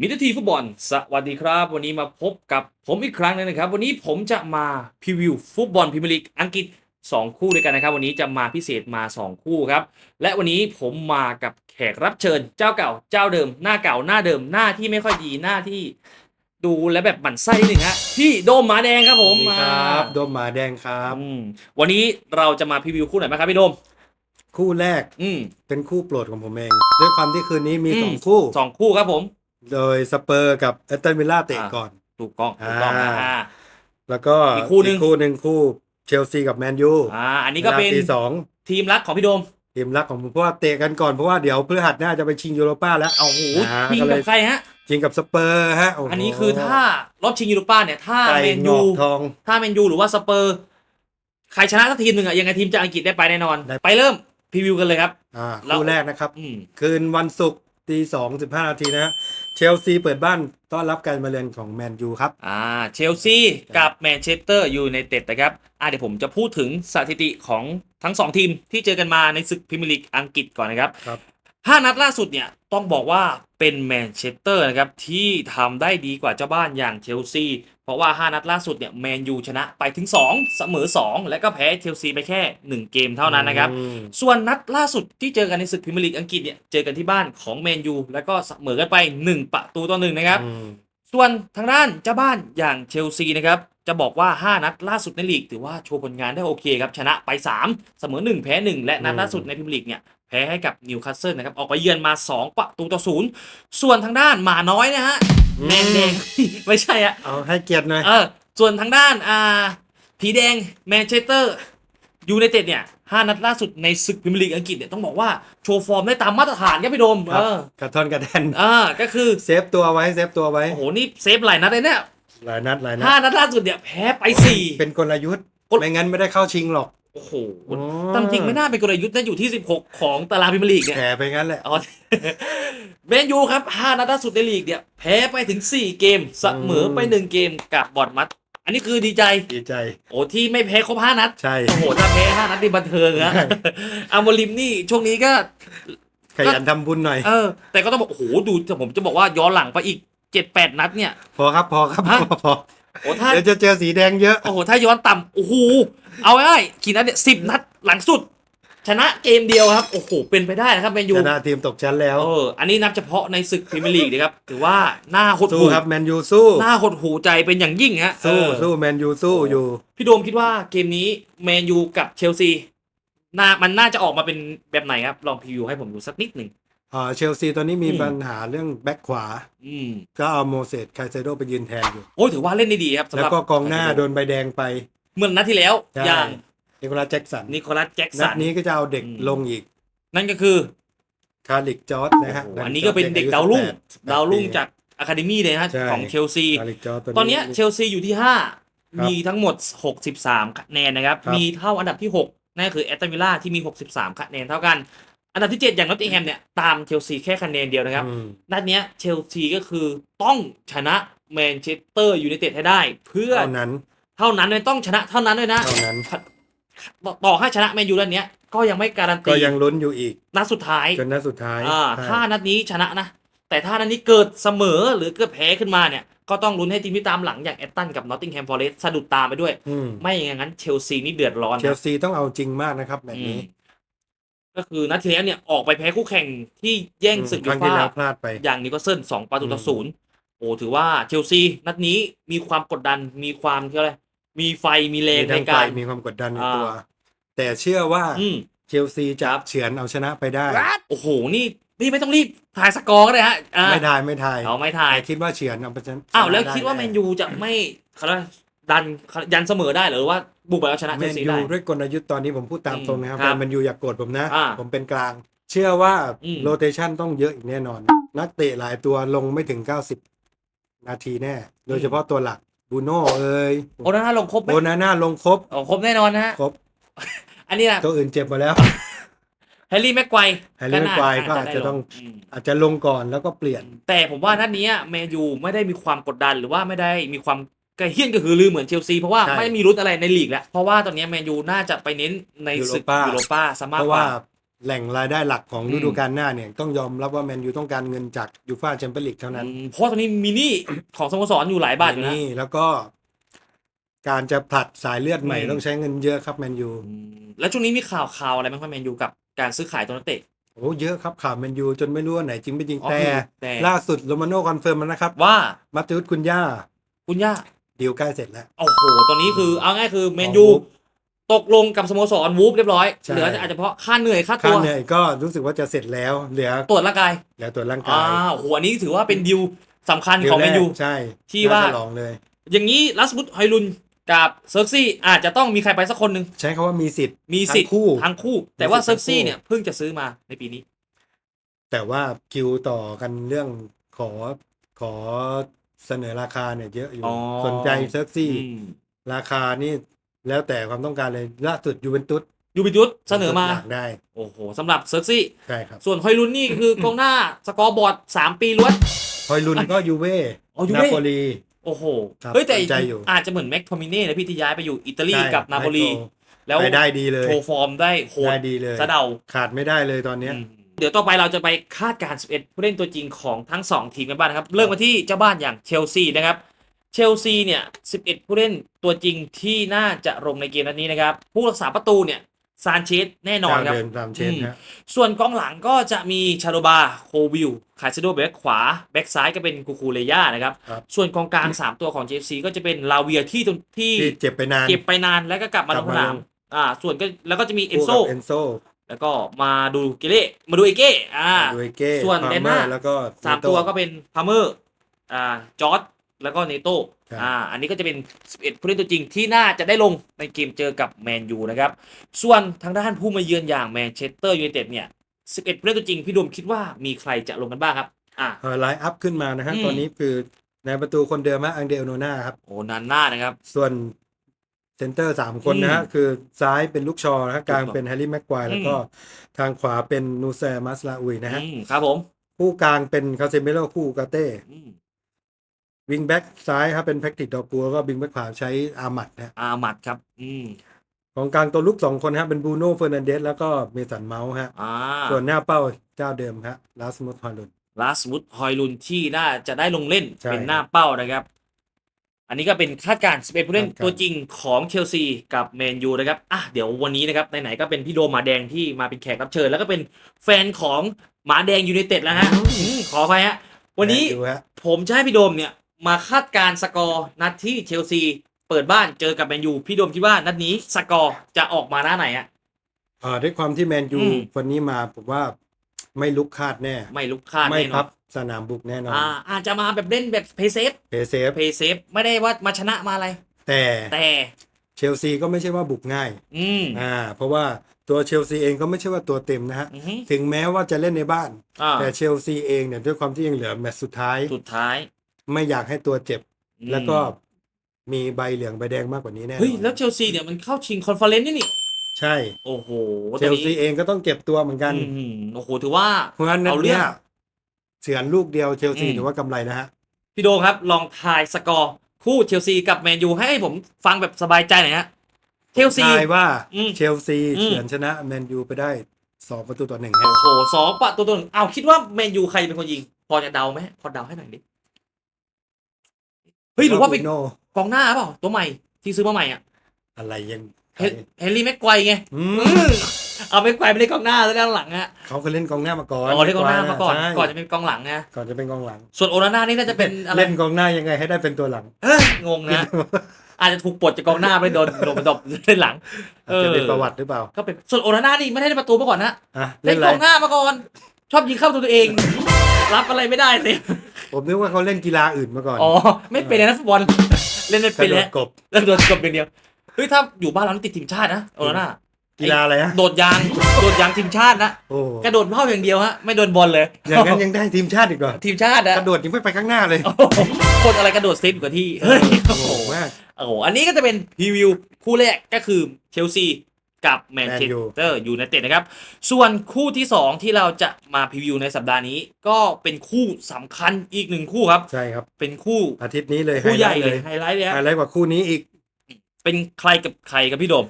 มิตรทีฟุตบอล สวัสดีครับ วันนี้มาพบกับผมอีกครั้งหนึงนะครับ วันนี้ผมจะมาพรีวิวฟุตบอลพรีเมียร์ลีกอังกฤษ 2 คู่ด้วยกันนะครับ วันนี้จะมาพิเศษมา 2 คู่ครับ และวันนี้ผมมากับแขกรับเชิญ เจ้าเก่าเจ้าเดิม หน้าเก่าหน้าเดิมหน้าที่ไม่ค่อยดีหน้าที่ ดูและแบบหมั่นไส้นิดหนึ่งฮะพี่โดมหมาแดงครับผมสวัสดีมาครับโดมหมาแดงครับอืมวันนี้เราจะมาพรีวิวคู่ไหนไหมครับพี่โดมคู่แรกอืมเป็นคู่โปรดของผมเองด้วยความที่คืนนี้มีอืมสองคู่สองคู่ครับผม โดยสเปอร์กับแอตตันวิลล่าเตะอ่าก่อน ถูกต้องถูกต้องนะอ่าอ่า แล้วก็อีกคู่หนึ่งคู่หนึ่งคู่เชลซีกับแมนยูอ่า อันนี้ก็เป็นวลาตีสองทีมรักของพี่โดม ทีมรักของผมเพราะว่าเตะกันก่อนเพราะว่าเดี๋ยวพฤหัสหน้าจะไปชิงยูโรป้าแล้วเอาโหอ่ายิงก็เลกับยใครฮะชิงกับสเปอร์ฮะโโหอันนี้คือถ้ารอบชิงยูโรป้าเนี่ยถ้าไก่แมนงยูอกทองถ้าแมนยูหรือว่าสเปอร์ใครชนะสักทีมหนึ่งอะยังไงทีมจากอังกฤษได้ไปแน่นอนได้ไปเริ่มพรีวิวกันเลยครับอ่าแล้วคู่แรกนะครับอืมคืนวันศุกร์ตีสองสิบห้านาทีนะฮะ เชลซีเปิดบ้านต้อนรับการมาเยือนของแมนยูครับ อ่าเชลซีกับแมนเชสเตอร์ยูไนเต็ดนะครับอ่าเดี๋ยวผมจะพูดถึงสถิติของทั้งสองทีมที่เจอกันมาในศึกพรีเมียร์ลีกอังกฤษก่อนนะครับครับห้านัดล่าสุดเนี่ยต้องบอกว่าเป็นแมนเชสเตอร์นะครับที่ทำได้ดีกว่าเจ้าบ้านอย่างเชลซี เพราะว่า 5 นัดล่าสุดเนี่ยแมนยูชนะไปถึง 2 เสมอ 2 และก็แพ้เชลซีไปแค่ 1 เกมเท่านั้นนะครับอืมส่วนนัดล่าสุดที่เจอกันในศึกพรีเมียร์ลีกอังกฤษเนี่ยเจอกันที่บ้านของแมนยูแล้วก็เสมอกันไป 1 ประตูต่อหนึ่งนะครับอืมส่วนทางด้านเจ้าบ้านอย่างเชลซีนะครับจะบอกว่า 5 นัดล่าสุดในลีกถือว่าโชว์ผลงานได้โอเคครับชนะไป 3 เสมอ 1 แพ้ 1 และนัดล่าสุดในพรีเมียร์ลีกเนี่ยแพ้ให้กับนิวคาสเซิลนะครับออกไปเยือนมา 2 ประตูต่อศูนย์ส่วนทางด้านหมาน้อยนะฮะ แมนแดง ไม่ใช่อะเอาให้เกียรติหน่อยเออส่วนทางด้านอ่าผีแดงแมนเชสเตอร์ยูไนเต็ดเนี่ยห้านัดล่าสุดในศึกพรีเมียร์ลีกอังกฤษเนี่ยต้องบอกว่าโชว์ฟอร์มได้ตามมาตรฐานครับพี่โดมครัเอบอกระท่อนกระแดนอ่าก็คือเซฟตัวไว้เซฟตัวไว้โอ้โหนี่เซฟหลายนัดเลยเนี่ยหลายนัดหลายนัห้าดนัดล่าสุดเนี่ยแพ้ไปสี่เป็นกลยุทธ์กลไม่งั้นไม่ได้เข้าชิงหรอก โอ้โหตามจริงไม่น่าเป็นกลยุทธ์นะอยู่ที่ 16 ของตารางพรีเมียร์ลีกเนี่ยแผลไปงั้นแหละอ๋อแมนยูครับห้านัดล่าสุดในลีกเนี่ยแพ้ไปถึง 4 เกมเสมอไป 1 เกมกับบอร์ดมัด อันนี้คือดีใจ ดีใจ โอ้ที่ไม่แพ้ครบ 5 นัด ใช่ โอ้โหถ้าแพ้ห้านัดนี่บันเทิงนะอาโมลิมนี่ช่วงนี้ก็ ขยันทำบุญหน่อย เออ แต่ก็ต้องบอก โอ้โห ดูแต่ผมจะบอกว่าย้อนหลังไปอีกเจ็ดแปดนัดเนี่ย พอครับ พอครับฮะพอพอ โอ้ถ้าเดี๋ยวจะเจอสีแดงเยอะ โอ้โหถ้าย้อนต่ำโอ้โหเอาง่ายๆกี่นัดเนี่ยสิบนัดหลังสุด ชนะเกมเดียวครับโอ้โหเป็นไปได้นะครับแมนยูชนะทีมตกชั้นแล้วเอออันนี้นับเฉพาะในศึกพรีเมียร์ลีกนะครับถือว่าหน้าหดสู้หูครับแมนยูสู้หน้าหดหูใจเป็นอย่างยิ่งฮะสู้เออสู้แมนยูสู้อยู่ พี่โดมคิดว่าเกมนี้แมนยูกับเชลซีน่ามันน่าจะออกมาเป็นแบบไหนครับลองพรีวิวให้ผมดูสักนิดหนึ่งอ่า เชลซีตอนนี้มีอืมปัญหาเรื่องแบ็คขวาอืมก็เอาโมเสสไคเซโดไปยืนแทนอยู่ โอ้ยถือว่าเล่นได้ดีครับสำหแล้วรับก็กองหน้าโดนใบแดงไปเหมือนนัดที่แล้วใช่อย่างนิโคลัสแจ็คสันนิโคลัสแจ็คนัสัดนนี้ก็จะเอาเด็กอืมลงอีก นั่นก็คือคาริกจอร์ดนะฮะโอ้โหอันนี้ก็เป็นเด็กดาวรุ่งดาวรุ่งจากอะคาเดมี่เลยนะฮะใช่ของเชลซีคาริกจอร์ดตอนเนี้ยเชลซีอยู่ที่ครับ5มีทั้งหมด 63คะแนนนะครับครับ มีเท่าอันดับที่ 6 นั่นก็คือแอตตันวิลล่าที่มี 63คะแนนเท่ากัน อันดับที่7อย่างนอตติงแฮมเนี่ยตามเชลซีแค่คะแนนเดียวนะครับอืมนัดเนี้ยเชลซีก็คือต้องชนะแมนเชสเตอร์ยูไนเต็ดให้ได้ เพื่อเท่านั้น เท่านั้นเลยต้องชนะเท่านั้นด้วยนะเท่านั้นต่อให้ชนะแมนยูนัดเนี้ยก็ยังไม่การันก็ตียังลุ้นอยู่อีกนัดสุดท้ายจนนัดสุดท้ายอ่าใช่ถ้านัดนี้ชนะนะ แต่ถ้านัดนี้เกิดเสมอหรือเกิดแพ้ขึ้นมาเนี่ยก็ต้องลุ้นให้ทีมที่ตามหลังอย่างแอตตันกับนอตติงแฮมฟอเรสต์สะดุดตามไปด้วยอืมไม่อย่างนั้นเชลซีนี่เดือดร้อนเชลนะซีต้องเอาจริงมากนะครับแบบอืมนี้ ก็คือนัดที่แล้วเนี่ยออกไปแพ้คู่แข่งที่แย่งศึกคยูรั้งที่ฟ่าแล้วพลาดไป อย่างนิวคาสเซิลสองประตูต่ออมศูนย์โอ้ถือว่าเชลซีนัดนี้มีความกดดันมีความเท่าไรมีไฟมีแรงมีในทั้งไฟการมีความกดดันในอ่าตัวแต่เชื่อว่าอืม เชลซีจะเฉือนเอาชนะไปได้ โอ้โหนี่นี่ไม่ต้องรีบถ่ายสกอร์ก็ได้ฮะอ่าไม่ทายไม่ทายเอาไม่ถ่าย แต่คิดว่าเฉือนเอาไปชนะอ้าวแล้วได้คิดว่าน่แมนยูจะไม่เขาเรียกว่า ดันยันเสมอได้เหรือว่าบุกไปแล้วชนะแมเชลนซียูได้ด้วยกลยุทธ์ตอนนี้ผมพูดตามอืมตรงนะครับครับแมนยูอยากโกรธผมนะอ่าผมเป็นกลาง เชื่อว่าอืมโรเตชันต้องเยอะอีกแน่นอน นักเตะหลายตัวลงไม่ถึง 90 นาทีแน่ โดยเฉพาะตัวหลักบูโน่เอ้ยโอนาน่าลงครบไหมโอนาน่าลงครบโอ้ครบแน่นอนนะฮะครบอันนี้นะตัวอื่นเจ็บหมาแล้วแฮร์รี่แม็กไกวร์แฮร์รี่แม็กไกวร์ก็น่อาจจะต้องได้ลมอาจจะลงก่อนแล้วก็เปลี่ยน แต่ผมว่านัดนี้แมนยูไม่ได้มีความกดดันหรือว่าไม่ได้มีความ กระเฮี้ยนกระหือรือเหมือนเชลซีเพราะว่าใช่ไม่มีรุ้นอะไรในลีกแล้ว เพราะว่าตอนนี้แมนยูน่าจะไปเน้นในศึกยูโรป้ายูโรป้าซะเพมากราะกว่า ว่าแหล่งรายได้หลักของอืมฤดูกาลหน้าเนี่ยต้องยอมรับว่าแมนยูต้องการเงินจากยูฟ่าแชมเปี้ยนลีกเท่านั้น อืมเพราะว่าตอนนี้มีหนี้ของสโมสรอยู่หลายบาทอยู่นะ นี่แล้วก็การจะผลัดสายเลือดใหม่อืม ต้องใช้เงินเยอะครับแมนยูอืมแล้วช่วงนี้มีข่าวข่าวอะไรบ้างครับแมนยูกับการซื้อขายตัวนักเตะโอ้เยอะครับข่าวแมนยูจนไม่รู้ว่าไหนจริงไม่จริงอ๋อแต่คือแต่ล่าสุดโรมาโน่คอนเฟิร์มแล้วนะครับว่ามาติอุสคุณย่า คุณย่า ดีลใกล้เสร็จแล้ว โอ้โห ตอนนี้คือเอาง่ายคือแมนของยูวูฟตกลงกับสโมสรวูฟเรียบร้อย ใช่ เหลืออาจจะเฉพาะค่าเหนื่อยค่าค่าตัวเหนื่อยก็รู้สึกว่าจะเสร็จแล้ว เหลือตรวจร่างกายเหลือตรวจร่างกาอ่ายโอ้โหอันนี้ถือว่าเป็นดิวสำคัญดีลของแมนยูรกใช่ที่ว่า น่จะลองเลย อย่างนี้ลัสมุดฮอยลุนกับเซิร์กซี่อาจจะต้องมีใครไปสักคนหนึ่งใช้คาว่ามีสิทธิ์ มีสิทธิ์ทั้งคู่ทั้งคู่ แต่ว่ามีสิเซิทธิ์ทั้งคู่ร์กซี่เนี่ยเพิ่งจะซื้อมาในปีนี้ แต่ว่าคิวต่อกันเรื่องขอขอ เสนอราคาเนี่ยเยอะอยู่ อ๋อ สนใจเซิร์กซี่ อืมราคานี่แล้วแต่ความต้องการเลยล่าสุดยูเวนตุสยูบิจุสเสนอมา อยากได้โอ้โหสำหรับเซิร์กซี่ ใช่ครับส่วนฮอยลุนนี่คือกองหน้าสกอร์บอร์ดสามปีล้วน ฮอยลุนก็ยูเว่อ๋อยูนาเว่ โปลี โอ้โห ครับเฮ้ย แต่สนใจอยู่ อาจจะเหมือนแม็กโทมิเน่นะพี่ที่ย้ายไปอยู่อิตาลีใช่กับนาโปลีไมโครแล้วไปได้ดีเลยโชว์ฟอร์มได้โหดได้ดีเลย สะเดา ขาดไม่ได้เลยตอนเนี้ยอืม เดี๋ยวต่อไปเราจะไปคาดการณ์11 ผู้เล่นตัวจริงของทั้ง 2 ทีมกันบ้างนะครับ เริ่มมาที่เจ้าบ้านอย่างเชลซีนะครับ เชลซีเนี่ย 11 ผู้เล่นตัวจริงที่น่าจะลงในเกมนัดนี้นะครับ ผู้รักษาประตูเนี่ยซานเชสแน่นอนครับเดินตามเชนฮะส่วนกองหลังก็จะมีชาโดบา โควิล คาซิโดแบ็คขวา แบ็คซ้ายก็เป็นกูคูเลย่านะครับครับ ส่วนกองกลาง 3 ตัวของเชลซีก็จะเป็นลาเวียที่ตรงที่ที่เจ็บไปนานเก็บไปนานแล้วก็กลับมาลกลังบสมานามลงอ่า ส่วนก็แล้วก็จะมีเอนโซคู่กับเอนโซ แล้วก็มาดูเกเล่มาดูเอเก้อ่าดูเอเก้ส่วนพาเดนเมมาอร์ร์แล้วก็สามเนโตัวก็เป็นพาเมอร์อ่าจอร์ดแล้วก็เนโต้ครับอ่า อันนี้ก็จะเป็น 11 ผู้เล่นตัวจริงที่น่าจะได้ลงในเกมเจอกับแมนยูนะครับ ส่วนทางด้านผู้มาเยือนอย่างแมนเชสเตอร์ยูไนเต็ดเนี่ย 11 ผู้เล่นตัวจริง พี่โดมคิดว่ามีใครจะลงกันบ้างครับ อ่าเออไลน์อัพขึ้นมานะฮะอืมตอนนี้คือในประตูคนเดิมฮะอังเดลโนนาครับ โอ้นันน่านะครับ ส่วน เซนเตอร์สามคนนะฮะอืมคือซ้ายเป็นลูกชอนะฮะกลางลูกชอเป็นแฮร์รี่แม็กควายอืมแล้วก็ทางขวาเป็นนูเซมัสลาอุยนะฮะอืมครับผม คู่กลางเป็นคาเซเมโลคู่กาเต้อืมวิงแบ็กซ้ายครับเป็นแพ็กติดดอกกัวแล้วก็วิงแบ็กขวาใช้อามัดนะฮะอาหมัดครับ อืมของกลางตัวลุกสองคนฮะเป็นบรูโน่เฟอร์นันเดสแล้วก็เมสันเมาส์ฮะอ่าส่วนหน้าเป้าเจ้าเดิมฮะลาสมุทฮอลลุนลาสมุดฮอยลุนที่น่าจะได้ลงเล่นใช่เป็นหน้าเป้านะครับ อันนี้ก็เป็นคาดการณ์11ผู้เล่นคาดการณ์ตัวจริงของเชลซีกับแมนยูนะครับ อะเดี๋ยววันนี้นะครับไหนๆก็เป็นพี่โดมหมาแดงที่มาเป็นแขกรับเชิญ แล้วก็เป็นแฟนของหมาแดงยูไนเต็ดแล้วฮะอืมขอไปฮะ วันนี้แมยูฮะผมจะให้พี่โดมเนี่ยมาคาดการณ์สกอร์นัดที่เชลซีเปิดบ้านเจอกับแมนยูพี่โดมคิดว่านัดนี้สกอร์จะออกมาหน้าไหนอะอ่าด้วยความที่แมนยูอืมวันนี้มาผมว่า ไม่ลุกคาดแน่ ไม่ลุกคาดไม่แน่นพัอบนสนามบุกแน่นอนอ่าอาจจะมาแบบเล่นแบบเพย์เซฟเพเซฟเพย์เซฟไม่ได้ว่ามาชนะมาอะไร แต่แต่เชลซีก็ไม่ใช่ว่าบุกง่ายอืมอ่าเพราะว่าตัวเชลซีเองก็ไม่ใช่ว่าตัวเต็มนะฮะ อือหือถึงแม้ว่าจะเล่นในบ้าน อ่าแต่เชลซีเองเนี่ยด้วยความที่ยังเหลือแมตช์สุดท้าย สุดท้ายไม่อยากให้ตัวเจ็บ อืมแล้วก็มีใบเหลืองใบแดงมากกว่านี้แน่นอนเฮ้ยแล้วเชลซีเนี่ยมันเข้าชิงคอนเฟอเรนซ์นี่นี่ ใช่โอ้โหเชลซีเองก็ต้องเก็บตัวเหมือนกันอืมโอ้โหถือว่าเพราะฉะนั้นนัดเอาเรื่เนี้อง ยเฉือนลูกเดียวเชลซีอืม ถือว่ากำไรนะฮะพี่โดครับ ลองทายสกอร์คู่เชลซีกับแมนยูให้ผมฟังแบบสบายใจหน่อยฮะเชลซี ทายว่าอืมเชลซีอืม เฉือนชนะแมนยูไปได้สองประตูต่อหนึ่งฮะโอ้โหสองประตูต่อหนึ่งเอาคิดว่าแมนยูใครเป็นคนยิง พอจะเดาไหมพอเดาให้หน่อยดิเฮ้ยหรือว่าเป็นโน่กองหน้าเปล่าตัวใหม่ที่ซื้อมาใหม่อะอะไรยัง เฮเฮนรี่แม็กไกวร์ไงอือืมมเอาแม็กไกวร์ไปเล่นกองหน้าแล้วด้านหลังฮะเขาเคยเล่นกองหน้ามาก่อนอ๋อเล่นกองหน้ามาก่อนใช่ก่อนจะเป็นกองหลังนะก่อนจะเป็นกองหลัง ส่วนโอนาน่านี่น่าจะเป็นอะไรเล่นกองหน้ายังไงให้ได้เป็นตัวหลังเอ้ยงงนะอาจจะถูกปลดจากกองหน้าไปโดนโดนไปตบเล่นหลังอาจจะเป็นประวัติหรือเปล่าก็เป็นส่วนโอนาน่านี่ไม่ได้ประตูมาก่อนนะอะเล่เล่นนกอะไรองหน้ามาก่อน ชอบยิงเข้าตัวตัวเอง รับอะไรไม่ได้เลยผมนึกว่าเขาเล่นกีฬาอื่นมาก่อนอ๋อไม่เป็นเลยนะฟุตบอลเล่นไม่กเป็นระโดเลดยกบแล้วโดนกบอย่างเดียว เฮ้ยถ้าอยู่บ้านเรานี่ติดทีมชาตินะโอนาน่ากีฬาอะไรฮะโดดยางโดดยางทีมชาตินะโอ้กระโดดเท่าอย่างเดียวฮะไม่โดนบอลเลย อย่างนั้นยังได้ทีมชาติอีกเหรอทีมชาตินะกระโดดยังไม่ไปข้างหน้าเลยโอ้โหคนอะไรกระโดดเซฟอยู่กับที่เฮ้ยโอ้โอ้โหโหมากโอ้โหอันนี้ก็จะเป็นพรีวิวคู่แรกก็คือเชลซีกับแมนเชส Man U เตอร์ยูไนเต็ดนะครับ ส่วนคู่ที่ 2 ที่เราจะมาพรีวิวในสัปดาห์นี้ ก็เป็นคู่สำคัญอีกหนึ่งคู่ครับ ใช่ครับ เป็นคู่อาทิตย์นี้เลยคู่ใหญ่ไฮไลท์เลยไฮไลท์เลยไฮฮะไลท์กว่าคู่นี้อีก เป็นใครกับใครกับพี่โดม